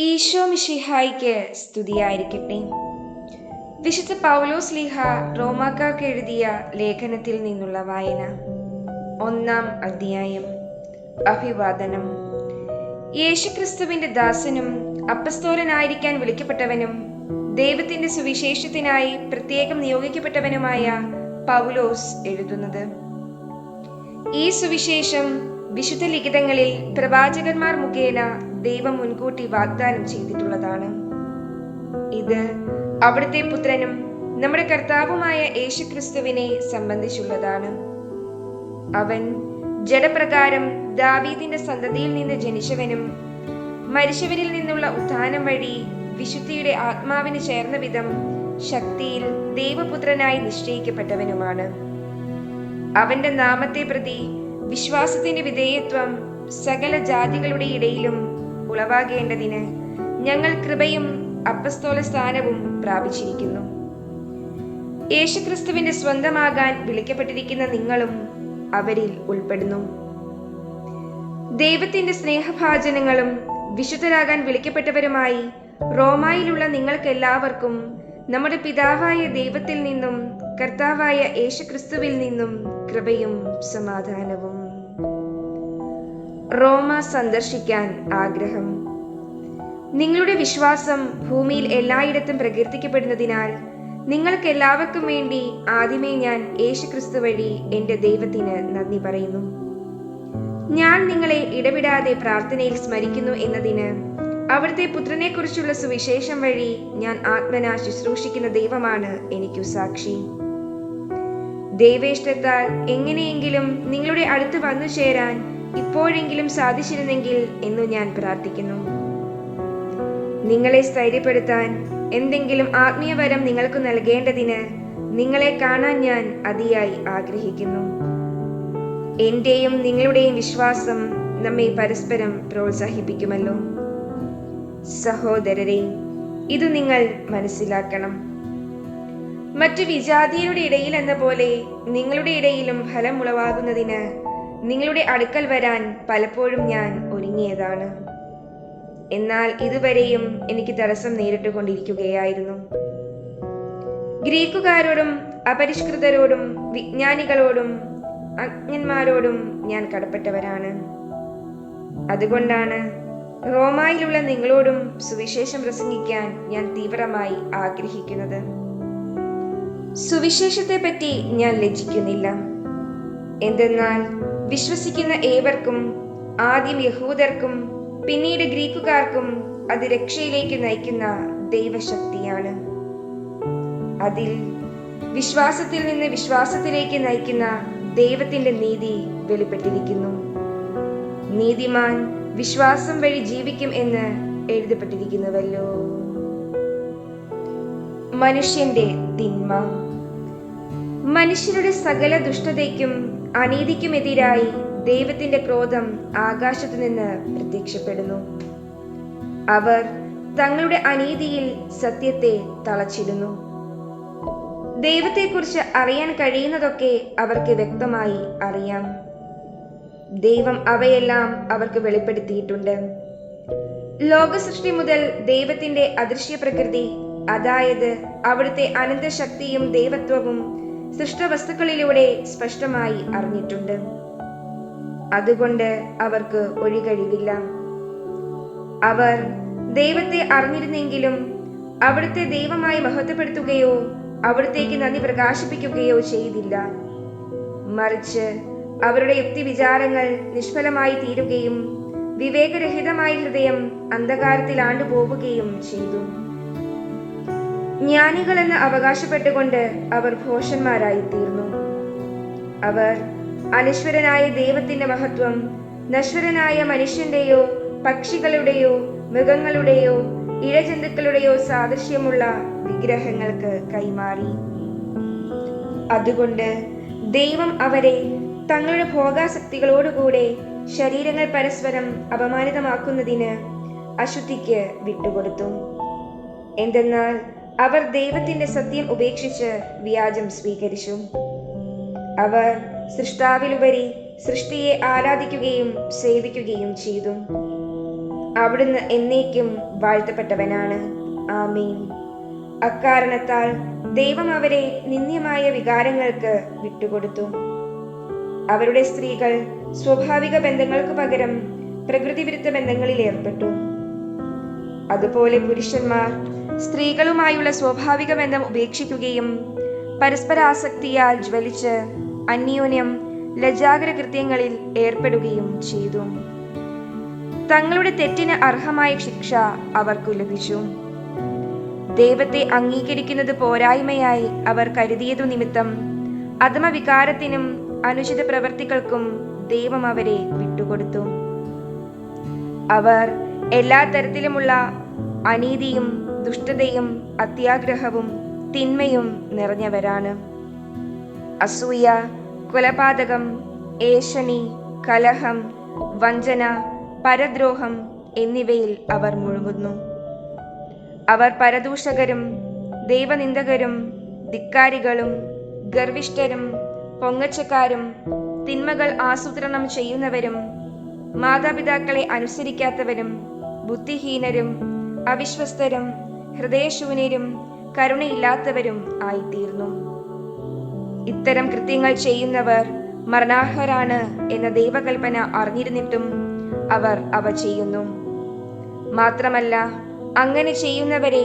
ഈശോ മിഷിഹായിക്ക് സ്തുതിയായിരിക്കട്ടെ. വിശുദ്ധ പൗലോസ് ലീഹ റോമാക്കാർക്ക് എഴുതിയ ലേഖനത്തിൽ നിന്നുള്ള വായന. ഒന്നാം അധ്യായം. അഭിവാദനം. യേശുക്രിസ്തുവിന്റെ ദാസനും അപ്പസ്തോലനായിരിക്കാൻ വിളിക്കപ്പെട്ടവനും ദൈവത്തിന്റെ സുവിശേഷത്തിനായി പ്രത്യേകം നിയോഗിക്കപ്പെട്ടവനുമായ പൗലോസ് എഴുതുന്നത്. ഈ സുവിശേഷം വിശുദ്ധ ലിഖിതങ്ങളിൽ പ്രവാചകന്മാർ മുഖേന ദൈവം മുൻകൂട്ടി വാഗ്ദാനം ചെയ്തിട്ടുള്ളതാണ്. ഇത് അവിടുത്തെ പുത്രനും നമ്മുടെ കർത്താവുമായ യേശുക്രിസ്തുവിനെ സംബന്ധിച്ചുള്ളതാണ്. അവൻ ജഡപ്രകാരം ദാവീദിന്റെ സന്തതിയിൽ നിന്ന് ജനിച്ചവനും മരിച്ചവരിൽ നിന്നുള്ള ഉത്ഥാനം വഴി വിശുദ്ധിയുടെ ആത്മാവിന് ചേർന്ന വിധം ശക്തിയിൽ ദൈവപുത്രനായി നിശ്ചയിക്കപ്പെട്ടവനുമാണ്. അവന്റെ നാമത്തെ പ്രതി വിശ്വാസത്തിന്റെ വിധേയത്വം സകല ജാതികളുടെ ഇടയിലും ഉളവാകേണ്ടതിന് ഞങ്ങൾ കൃപയും അപ്പസ്തോല സ്ഥാനവും പ്രാപിച്ചിരിക്കുന്നു. യേശുക്രിസ്തുവിന്റെ സ്വന്തമാകാൻ വിളിക്കപ്പെട്ടിരിക്കുന്ന നിങ്ങളും അവരിൽ ഉൾപ്പെടുന്നു. ദൈവത്തിന്റെ സ്നേഹഭാചനങ്ങളും വിശുദ്ധരാകാൻ വിളിക്കപ്പെട്ടവരുമായി റോമായിലുള്ള നിങ്ങൾക്കെല്ലാവർക്കും നമ്മുടെ പിതാവായ ദൈവത്തിൽ നിന്നും കർത്താവായ യേശുക്രിസ്തുവിൽ നിന്നും കൃപയും സമാധാനവും. റോമ സന്ദർശിക്കാൻ ആഗ്രഹം. നിങ്ങളുടെ വിശ്വാസം ഭൂമിയിൽ എല്ലായിടത്തും പ്രകീർത്തിക്കപ്പെടുന്നതിനാൽ നിങ്ങൾക്ക് എല്ലാവർക്കും വേണ്ടി ആദ്യമേ ഞാൻ യേശുക്രിസ്തു വഴി എന്റെ ദൈവത്തിന് നന്ദി പറയുന്നു. ഞാൻ നിങ്ങളെ ഇടവിടാതെ പ്രാർത്ഥനയിൽ സ്മരിക്കുന്നു എന്നതിന് അവിടുത്തെ പുത്രനെക്കുറിച്ചുള്ള സുവിശേഷം വഴി ഞാൻ ആത്മന ശുശ്രൂഷിക്കുന്ന ദൈവമാണ് എനിക്കു സാക്ഷി. ദൈവേഷ്ടത്താൽ എങ്ങനെയെങ്കിലും നിങ്ങളുടെ അടുത്ത് വന്നു ചേരാൻ ഇപ്പോഴെങ്കിലും സാധിച്ചിരുന്നെങ്കിൽ എന്നു ഞാൻ പ്രാർത്ഥിക്കുന്നു. നിങ്ങളെ സ്ഥൈര്യപ്പെടുത്താൻ എന്തെങ്കിലും ആത്മീയവരം നിങ്ങൾക്ക് നൽകേണ്ടതിന് നിങ്ങളെ കാണാൻ ഞാൻ അതിയായി ആഗ്രഹിക്കുന്നു. എന്റെയും നിങ്ങളുടെയും വിശ്വാസം നമ്മെ പരസ്പരം പ്രോത്സാഹിപ്പിക്കുമല്ലോ. സഹോദരരെ ഇത് നിങ്ങൾ മനസ്സിലാക്കണം. മറ്റു വിജാതിയരുടെ ഇടയിൽ എന്ന പോലെ നിങ്ങളുടെ ഇടയിലും ഫലം ഉളവാകുന്നതിന് നിങ്ങളുടെ അടുക്കൽ വരാൻ പലപ്പോഴും ഞാൻ ഒരുങ്ങിയതാണ്. എന്നാൽ ഇതുവരെയും എനിക്ക് തടസ്സം നേരിട്ടുകൊണ്ടിരിക്കുകയായിരുന്നു. ഗ്രീക്കുകാരോടും അപരിഷ്കൃതരോടും വിജ്ഞാനികളോടും അജ്ഞന്മാരോടും ഞാൻ കടപ്പെട്ടവരാണ്. അതുകൊണ്ടാണ് റോമായിലുള്ള നിങ്ങളോടും സുവിശേഷം പ്രസംഗിക്കാൻ ഞാൻ തീവ്രമായി ആഗ്രഹിക്കുന്നത്. സുവിശേഷത്തെപ്പറ്റി ഞാൻ ലജ്ജിക്കുന്നില്ല. എന്തെന്നാൽ വിശ്വസിക്കുന്ന ഏവർക്കും ആദ്യം യഹൂദർക്കും പിന്നീട് ഗ്രീക്കുകാർക്കും അത് രക്ഷയിലേക്ക് നയിക്കുന്ന ദൈവശക്തിയാണ്. അതിൽ വിശ്വാസത്തിൽ നിന്ന് വിശ്വാസത്തിലേക്ക് നയിക്കുന്ന ദൈവത്തിന്റെ നീതി വെളിപ്പെട്ടിരിക്കുന്നു. നീതിമാൻ വിശ്വാസം വഴി ജീവിക്കും എന്ന് എഴുതപ്പെട്ടിരിക്കുന്നുവല്ലോ. മനുഷ്യന്റെ തിന്മ. മനുഷ്യരുടെ സകല ദുഷ്ടതയ്ക്കും അനീതിക്കുമെതിരായി ദൈവത്തിന്റെ ക്രോധം ആകാശത്തു നിന്ന് പ്രത്യക്ഷപ്പെടുന്നു. അവർ തങ്ങളുടെ അനീതിയിൽ സത്യത്തെ തളച്ചിടുന്നു. ദൈവത്തെക്കുറിച്ച് അറിയാൻ കഴിയുന്നതൊക്കെ അവർക്ക് വ്യക്തമായി അറിയാം. ദൈവം അവയെല്ലാം അവർക്ക് വെളിപ്പെടുത്തിയിട്ടുണ്ട്. ലോകസൃഷ്ടി മുതൽ ദൈവത്തിന്റെ അദൃശ്യ പ്രകൃതി അതായത് അവിടുത്തെ അനന്തശക്തിയും ദൈവത്വവും സൃഷ്ടവസ്തുക്കളിലൂടെ സ്പഷ്ടമായി അറിഞ്ഞിട്ടുണ്ട്. അതുകൊണ്ട് അവർക്ക് ഒഴികഴിവില്ല അവർ ദൈവത്തെ അറിഞ്ഞിരുന്നെങ്കിലും അവിടുത്തെ ദൈവമായി മഹത്വപ്പെടുത്തുകയോ അവിടത്തേക്ക് നന്ദി പ്രകാശിപ്പിക്കുകയോ ചെയ്തില്ല. മറിച്ച് അവരുടെ യുക്തി വിചാരങ്ങൾ നിഷ്ഫലമായി തീരുകയും വിവേകരഹിതമായ ഹൃദയം അന്ധകാരത്തിൽ ആണ്ടുപോവുകയും ചെയ്തു. ജ്ഞാനികളെന്ന് അവകാശപ്പെട്ടുകൊണ്ട് അവർ ഘോഷന്മാരായി തീർന്നു അവർ അനശ്വരനായ ദൈവത്തിന്റെ മഹത്വം നശ്വരനായ മനുഷ്യന്റെയോ പക്ഷികളുടെയോ മൃഗങ്ങളുടെയോ ഇഴജന്തുക്കളുടെയോ സാദൃശ്യമുള്ള വിഗ്രഹങ്ങൾക്ക് കൈമാറി. അതുകൊണ്ട് ദൈവം അവരെ തങ്ങളുടെ ഭോഗാസക്തികളോടുകൂടെ ശരീരങ്ങൾ പരസ്പരം അപമാനിതമാക്കുന്നതിന് അശുദ്ധിക്ക് വിട്ടുകൊടുത്തു. എന്തെന്നാൽ അവർ ദൈവത്തിന്റെ സത്യം ഉപേക്ഷിച്ച് വ്യാജം സ്വീകരിച്ചു. അവർ സൃഷ്ടാവിലുപരി സൃഷ്ടിയെ ആരാധിക്കുകയും സേവിക്കുകയും ചെയ്തു. അവിടുന്ന് എന്നേക്കും വാഴ്ത്തപ്പെട്ടവനാണ്. ആമീൻ. അക്കാരണത്താൽ ദൈവം അവരെ നിന്ദ്യമായ വികാരങ്ങൾക്ക് വിട്ടുകൊടുത്തു. അവരുടെ സ്ത്രീകൾ സ്വാഭാവിക ബന്ധങ്ങൾക്ക് പകരം പ്രകൃതിവിരുദ്ധ ബന്ധങ്ങളിൽ ഏർപ്പെട്ടു. അതുപോലെ പുരുഷന്മാർ സ്ത്രീകളുമായുള്ള സ്വാഭാവിക ബന്ധം ഉപേക്ഷിക്കുകയും പരസ്പരാസക്തിയാൽ ജ്വലിച്ച് അന്യോന്യം ലജാകര കൃത്യങ്ങളിൽ ഏർപ്പെടുകയും ചെയ്തു. തങ്ങളുടെ തെറ്റിന് അർഹമായ ശിക്ഷ അവർക്കു ലഭിച്ചു. ദൈവത്തെ അംഗീകരിക്കുന്നത് പോരായ്മയായി അവർ കരുതിയതു നിമിത്തം അധമവികാരത്തിനും അനുചിത പ്രവർത്തികൾക്കും ദൈവം അവരെ വിട്ടുകൊടുത്തു. അവർ എല്ലാ തരത്തിലുമുള്ള അനീതിയും ദുഷ്ടതയും അത്യാഗ്രഹവും തിന്മയും നിറഞ്ഞവരാണ്. അസൂയ കൊലപാതകം ഏഷണി കലഹം വഞ്ചന പരദ്രോഹം എന്നിവയിൽ അവർ മുഴുകുന്നു. അവർ പരദൂഷകരും ദൈവനിന്ദകരും ധിക്കാരികളും ഗർവിഷ്ഠരും പൊങ്ങച്ചക്കാരും തിന്മകൾ ആസൂത്രണം ചെയ്യുന്നവരും മാതാപിതാക്കളെ അനുസരിക്കാത്തവരും ബുദ്ധിഹീനരും അവിശ്വസ്തരും ഹൃദയശൂന്യരും കരുണയില്ലാത്തവരും ആയിത്തീർന്നു. ഇത്തരം കൃത്യങ്ങൾ ചെയ്യുന്നവർ മരണാഹരാണ് എന്ന ദൈവകൽപ്പന അറിഞ്ഞിരുന്നിട്ടും അവർ അവ ചെയ്യുന്നു. മാത്രമല്ല അങ്ങനെ ചെയ്യുന്നവരെ